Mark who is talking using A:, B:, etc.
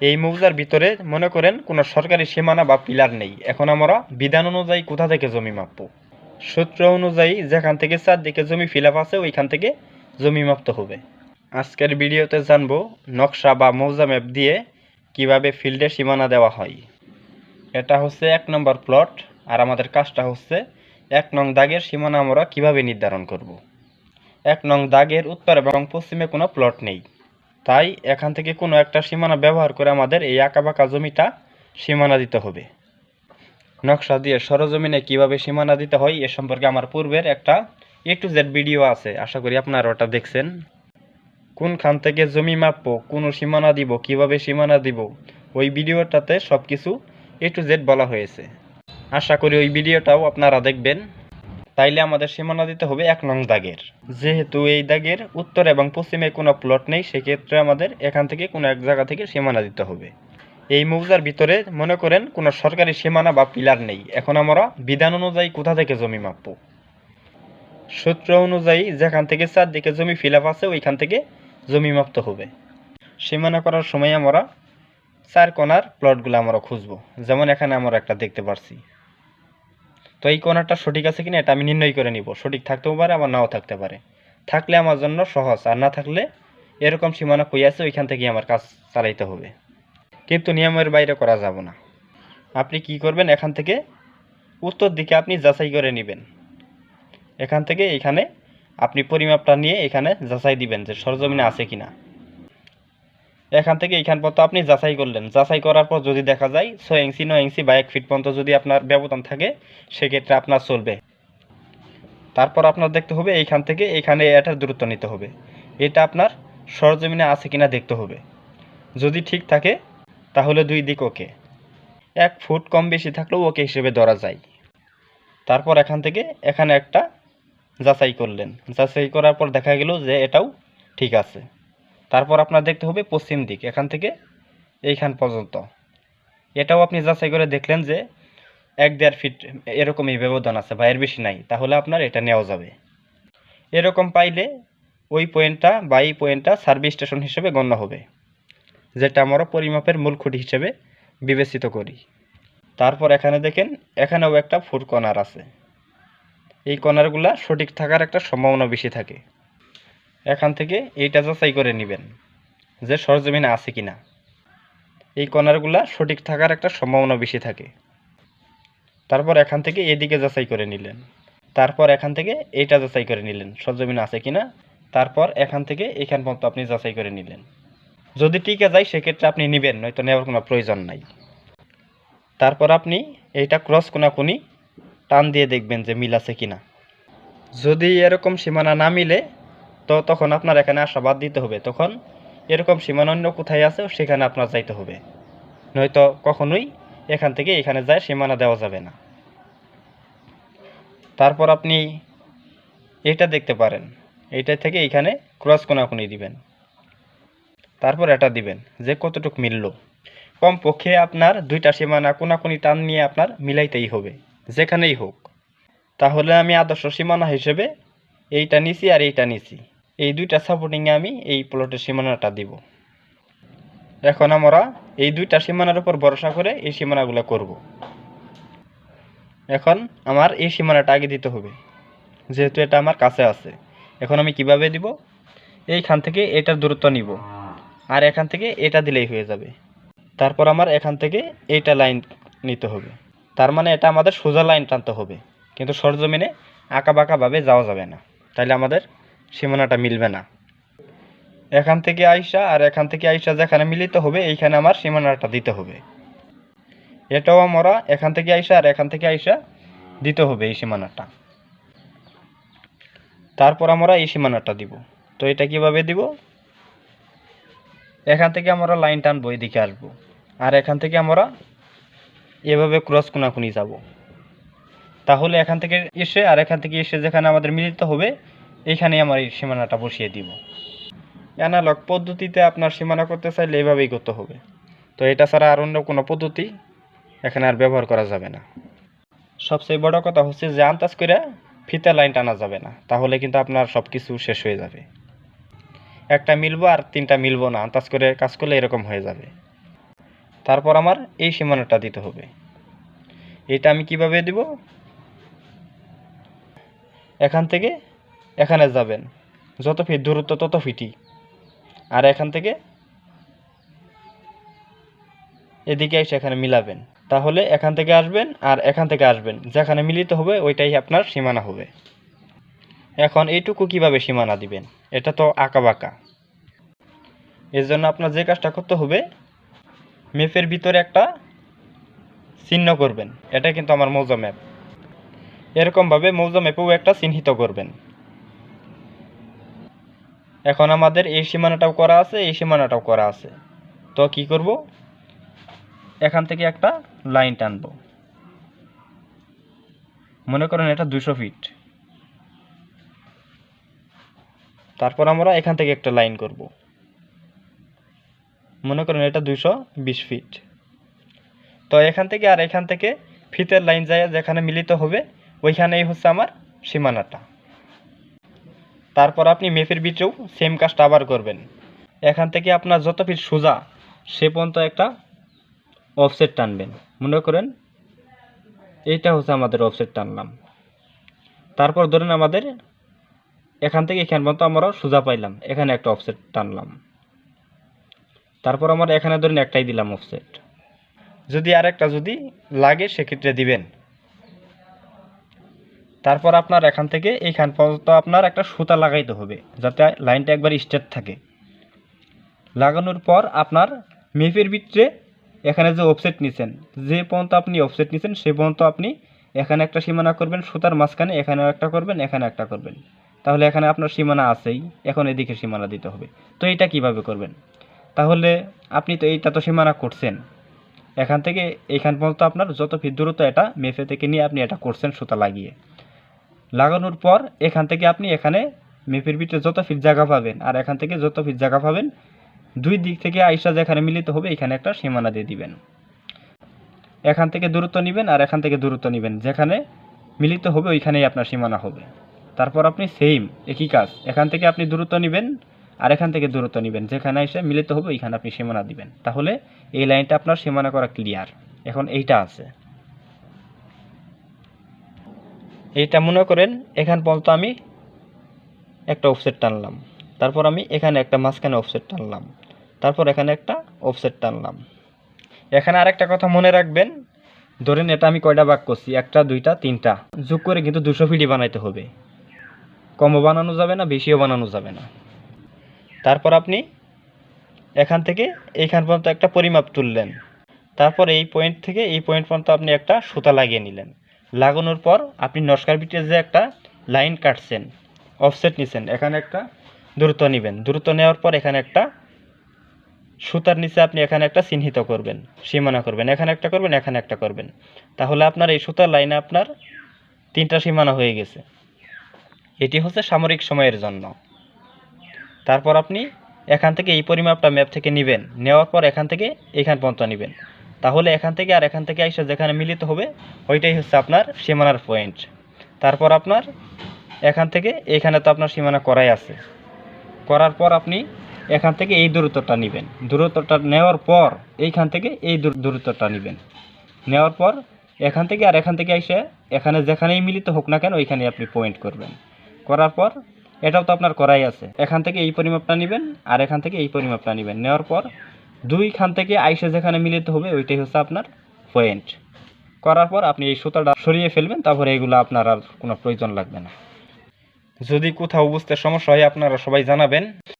A: এই মৌজার ভিতরে মনে করেন কোনো সরকারি সীমানা বা পিলার নেই। এখন আমরা বিধান অনুযায়ী কোথা থেকে জমি মাপবো? সূত্র অনুযায়ী যেখান থেকে চারদিকে জমি ফিল আপ আছে, ওইখান থেকে জমি মাপতে হবে। আজকের ভিডিওতে জানব নকশা বা মৌজা ম্যাপ দিয়ে কীভাবে ফিল্ডে সীমানা দেওয়া হয়। এটা হচ্ছে এক নম্বর প্লট আর আমাদের কাজটা হচ্ছে এক নং দাগের সীমানা আমরা কীভাবে নির্ধারণ করব। এক নং দাগের উত্তর এবং পশ্চিমে কোনো প্লট নেই। তাই এখান থেকে কোনো একটা সীমানা ব্যবহার করে আমাদের এই আঁকাবাঁকা জমিটা সীমানা দিতে হবে। নকশা দিয়ে সরজমিনে কীভাবে সীমানা দিতে হয় এ সম্পর্কে আমার পূর্বের একটা এ টু জেড ভিডিও আছে, আশা করি আপনারা ওটা দেখছেন। কোনখান থেকে জমি মাপবো, কোনো সীমানা দিব, কীভাবে সীমানা দিব, ওই ভিডিওটাতে সব কিছু এ টু জেড বলা হয়েছে। আশা করি ওই ভিডিওটাও আপনারা দেখবেন। তাইলে আমাদের সীমানা দিতে হবে এক নং দাগের। যেহেতু এই দাগের উত্তর এবং পশ্চিমে কোনো প্লট নেই, সেক্ষেত্রে আমাদের এখান থেকে কোনো এক জায়গা থেকে সীমানা দিতে হবে। এই মৌজার ভিতরে মনে করেন কোনো সরকারি সীমানা বা পিলার নেই। এখন আমরা বিধান অনুযায়ী কোথা থেকে জমি মাপবো? সূত্র অনুযায়ী যেখান থেকে চারদিকে জমি ফিল আপ আছে, ওইখান থেকে জমি মাপতে হবে। সীমানা করার সময় আমরা চার কোনার প্লটগুলো আমরা খুঁজবো। যেমন এখানে আমরা একটা দেখতে পারছি। তো এই কোনারটা সঠিক আছে কিনা এটা আমি নির্ণয় করে নিব। সঠিক থাকতেও পারে, আবার নাও থাকতে পারে। থাকলে আমার জন্য সহজ, আর না থাকলে এরকম সীমানা কই আছে, ওইখান থেকে আমার কাজ চালাইতে হবে। কিন্তু নিয়মের বাইরে করা যাব না। আপনি কি করবেন? এখান থেকে উত্তর দিকে আপনি যাচাই করে নেবেন। এখান থেকে এখানে আপনি পরিমাপটা নিয়ে এখানে যাচাই দিবেন যে সরজমিনে আছে কিনা। এখান থেকে এইখান পর্যন্ত আপনি যাচাই করলেন। যাচাই করার পর যদি দেখা যায় ছয় ইঞ্চি, নয় ইঞ্চি বা এক ফিট পর্যন্ত যদি আপনার ব্যবধান থাকে, সেক্ষেত্রে আপনার চলবে। তারপর আপনার দেখতে হবে এইখান থেকে এখানে এটার দূরত্ব নিতে হবে। এটা আপনার সরজমিনে আছে কিনা দেখতে হবে। যদি ঠিক থাকে, তাহলে দুই দিক ওকে। এক ফুট কম বেশি থাকলেও ওকে হিসেবে ধরা যায়। তারপর এখান থেকে এখানে একটা যাচাই করলেন। যাচাই করার পর দেখা গেল যে এটাও ঠিক আছে। তারপর আপনার দেখতে হবে পশ্চিম দিক, এখান থেকে এইখান পর্যন্ত। এটাও আপনি যাচাই করে দেখলেন যে এক দেড় ফিট এরকমই ব্যবধান আছে বা এর বেশি নাই, তাহলে আপনার এটা নেওয়া যাবে। এরকম পাইলে ওই পয়েন্টটা বা এই পয়েন্টটা সার্ভিস স্টেশন হিসেবে গণ্য হবে, যেটা আমরা পরিমাপের মূল খুঁটি হিসেবে বিবেচিত করি। তারপর এখানে দেখেন, এখানেও একটা ফুট কর্নার আছে। এই কর্নারগুলা সঠিক থাকার একটা সম্ভাবনা বেশি থাকে। এখান থেকে এইটা যাচাই করে নেবেন যে সরজমিনে আছে কি না এই কর্নারগুলা সঠিক থাকার একটা সম্ভাবনা বেশি থাকে। তারপর এখান থেকে এদিকে যাচাই করে নিলেন। তারপর এখান থেকে এইটা যাচাই করে নিলেন, সরজমিনে আছে কিনা। তারপর এখান থেকে এখান পর্যন্ত আপনি যাচাই করে নিলেন। যদি টিকে যায়, সেক্ষেত্রে আপনি নেবেন, নয়তো নেওয়ার কোনো প্রয়োজন নাই। তারপর আপনি এইটা ক্রস কোনাকুনি টান দিয়ে দেখবেন যে মিল আছে কিনা। যদি এরকম সীমানা না মিলে তো তখন আপনার এখানে আসা বাদ দিতে হবে। তখন এরকম সীমানা অন্য কোথায় আছে, সেখানে আপনার যাইতে হবে। নয়তো কখনোই এখান থেকে এখানে যায় সীমানা দেওয়া যাবে না। তারপর আপনি এটা দেখতে পারেন। এইটা থেকে এইখানে ক্রস কোনাকুনি দিবেন। তারপর এটা দিবেন যে কতটুক মিলল। কমপক্ষে আপনার দুইটা সীমানা কোনাকুনি টান নিয়ে আপনার মিলাইতেই হবে, যেখানেই হোক। তাহলে আমি আদর্শ সীমানা হিসেবে এইটা নিছি আর এইটা নিছি। এই দুইটা সাপোর্টিংয়ে আমি এই প্লটের সীমানাটা দিব। এখন আমরা এই দুইটা সীমানার উপর ভরসা করে এই সীমানাগুলো করব। এখন আমার এই সীমানাটা আগে দিতে হবে, যেহেতু এটা আমার কাছে আছে। এখন আমি কীভাবে দিব? এইখান থেকে এটার দূরত্ব নিব, আর এখান থেকে এটা দিলেই হয়ে যাবে। তারপর আমার এখান থেকে এইটা লাইন নিতে হবে। তার মানে এটা আমাদের সোজা লাইন টানতে হবে, কিন্তু সরজমিনে আঁকা বাঁকাভাবে যাওয়া যাবে না। তাইলে আমাদের সীমানাটা মিলবে না। এখান থেকে আইসা আর এখান থেকে আইসা যেখানে মিলিত হবে, এইখানে আমার সীমানাটা দিতে হবে। এটাও আমরা এখান থেকে আইসা আর এখান থেকে আইসা দিতে হবে এই সীমানাটা। তারপর আমরা এই সীমানাটা দিব। তো এটা কীভাবে দিব? এখান থেকে আমরা লাইন টানবো, এদিকে আসব। আর এখান থেকে আমরা এভাবে ক্রস কোনাকুনি যাব। তাহলে এখান থেকে এসে আর এখান থেকে এসে যেখানে আমাদের মিলিত হবে এইখানে আমার এই সীমানাটা বসিয়ে দিব। অ্যানালগ পদ্ধতিতে আপনার সীমানা করতে চাইলে এভাবেই করতে হবে। তো এটা ছাড়া আর অন্য কোনো পদ্ধতি এখানে আর ব্যবহার করা যাবে না। সবচেয়ে বড় কথা হচ্ছে যে আন্দাজ করে ফিতা লাইন টানা যাবে না, তাহলে কিন্তু আপনার সব কিছু শেষ হয়ে যাবে। একটা মিলবো আর তিনটা মিলবো না, আন্দাজ করে কাজ করলে এরকম হয়ে যাবে। তারপর আমার এই সীমানাটা দিতে হবে। এটা আমি কীভাবে দিব? এখান থেকে এখানে যাবেন। যত ফিট দূরত্ব, তত ফিটি আর এখান থেকে এদিকে এসে এখানে মিলাবেন। তাহলে এখান থেকে আসবেন আর এখান থেকে আসবেন। যেখানে মিলিত হবে, ওইটাই আপনার সীমানা হবে। এখন এইটুকু কীভাবে সীমানা দিবেন? এটা তো আঁকা বাঁকা এর জন্য আপনার যে কাজটা করতে হবে, ম্যাপের ভিতরে একটা চিহ্ন করবেন। এটা কিন্তু আমার মৌজা ম্যাপ। এরকমভাবে মৌজা ম্যাপেও একটা চিহ্নিত করবেন। এখন আমাদের এই সীমানাটাও করা আছে, এই সীমানাটাও করা আছে। তো কি করব? এখান থেকে একটা লাইন টানবো। মনে করেন এটা দুশো ফিট। তারপর আমরা এখান থেকে একটা লাইন করব। মনে করেন এটা দুশো বিশ ফিট। তো এখান থেকে আর এখান থেকে ফিতের লাইন যায় যেখানে মিলিত হবে, ওইখানেই হচ্ছে আমার সীমানাটা। তারপর আপনি মেপের ভিতরেও সেম কাজটা আবার করবেন। এখান থেকে আপনার যত ফিট সোজা, সে পর্যন্ত একটা অফসেট টানবেন। মনে করেন এইটা হচ্ছে আমাদের অফসেট টানলাম। তারপর ধরেন আমাদের এখান থেকে এখান পর্যন্ত আমরা সোজা পাইলাম, এখানে একটা অফসেট টানলাম। তারপর আমরা এখানে ধরেন একটাই দিলাম অফসেট যদি আরেকটা যদি লাগে, সেক্ষেত্রে দিবেন। তারপর আপনার এখান থেকে এইখান পর্যন্ত আপনার একটা সুতা লাগাইতে হবে, যাতে লাইনটা একবার স্ট্রেট থাকে। লাগানোর পর আপনার মেপের ভিতরে এখানে যে অফসেট নিছেন, যে পর্যন্ত আপনি অফসেট নিছেন, সে পর্যন্ত আপনি এখানে একটা সীমানা করবেন, সুতার মাঝখানে এখানেও একটা করবেন, এখানে একটা করবেন। তাহলে এখানে আপনার সীমানা আছেই, এখন এদিকে সীমানা দিতে হবে। তো এটা কীভাবে করবেন? তাহলে আপনি তো এইটা তো সীমানা করছেন। এখান থেকে এখান পর্যন্ত আপনার যত ফিট দূরত্ব, এটা মেপে থেকে নিয়ে আপনি এটা করছেন সুতা লাগিয়ে। লাগানোর পর এখান থেকে আপনি এখানে মেপের ভিতরে যত ফিট জায়গা পাবেন আর এখান থেকে যত ফিট জায়গা পাবেন, দুই দিক থেকে আইসা যেখানে মিলিত হবে এখানে একটা সীমানা দিয়ে দিবেন। এখান থেকে দূরত্ব নেবেন আর এখান থেকে দূরত্ব নেবেন। যেখানে মিলিত হবে ওইখানেই আপনার সীমানা হবে। তারপর আপনি সেম একই কাজ। এখান থেকে আপনি দূরত্ব নেবেন আর এখান থেকে দূরত্ব নেবেন। যেখানে এসে মিলিত হবে ওইখানে আপনি সীমানা দিবেন। তাহলে এই লাইনটা আপনার সীমানা করা ক্লিয়ার এখন এইটা আছে। এইটা মনে করেন, এখান পর্যন্ত আমি একটা অফসেট টানলাম। তারপর আমি এখানে একটা মাঝখানে অফসেট টানলাম। তারপর এখানে একটা অফসেট টানলাম। এখানে আরেকটা কথা মনে রাখবেন, ধরেন এটা আমি কয়টা ভাগ করছি? একটা, দুইটা, তিনটা। যোগ করে কিন্তু দুশো ফিটই বানাইতে হবে। কমও বানানো যাবে না, বেশিও বানানো যাবে না। তারপর আপনি এখান থেকে এইখান পর্যন্ত একটা পরিমাপ তুললেন। তারপর এই পয়েন্ট থেকে এই পয়েন্ট পর্যন্ত আপনি একটা সুতা লাগিয়ে নিলেন। লাগানোর পর আপনি নস্কার বিটের যে একটা লাইন কাটছেন অফসেট নিছেন, এখানে একটা দ্রুত নেবেন। দ্রুত নেওয়ার পর এখানে একটা সুতার নিচে আপনি এখানে একটা চিহ্নিত করবেন, সীমানা করবেন। এখানে একটা করবেন, এখানে একটা করবেন। তাহলে আপনার এই সুতার লাইনে আপনার তিনটা সীমানা হয়ে গেছে। এটি হচ্ছে সামরিক সময়ের জন্য। তারপর আপনি এখান থেকে এই পরিমাপটা ম্যাপ থেকে নেবেন। নেওয়ার পর এখান থেকে এখান পর্যন্ত নেবেন। তাহলে এখান থেকে আর এখান থেকে এসে যেখানে মিলিত হবে, ওইটাই হচ্ছে আপনার সীমানার পয়েন্ট তারপর আপনার এখান থেকে এখানে তো আপনার সীমানা করাই আছে। করার পর আপনি এখান থেকে এই দূরত্বটা নেবেন। দূরত্বটা নেওয়ার পর এইখান থেকে এই দূর- দূরত্বটা নেবেন। নেওয়ার পর এখান থেকে আর এখান থেকে এসে এখানে যেখানেই মিলিত হোক না কেন, ওইখানে আপনি পয়েন্ট করবেন। করার পর এটাও তো আপনার করাই আছে। এখান থেকে এই পরিমাপটা নেবেন আর এখান থেকে এই পরিমাপটা নেবেন। নেওয়ার পর দুইখান থেকে আইসে যেখানে মিলিত হবে, ওইটাই হচ্ছে আপনার পয়েন্ট করার পর আপনি এই সুতাটা সরিয়ে ফেলবেন, তারপরে এগুলো আপনার আর কোনো প্রয়োজন লাগবে না। যদি কোথাও বুঝতে সমস্যা হয়, আপনারা সবাই জানাবেন।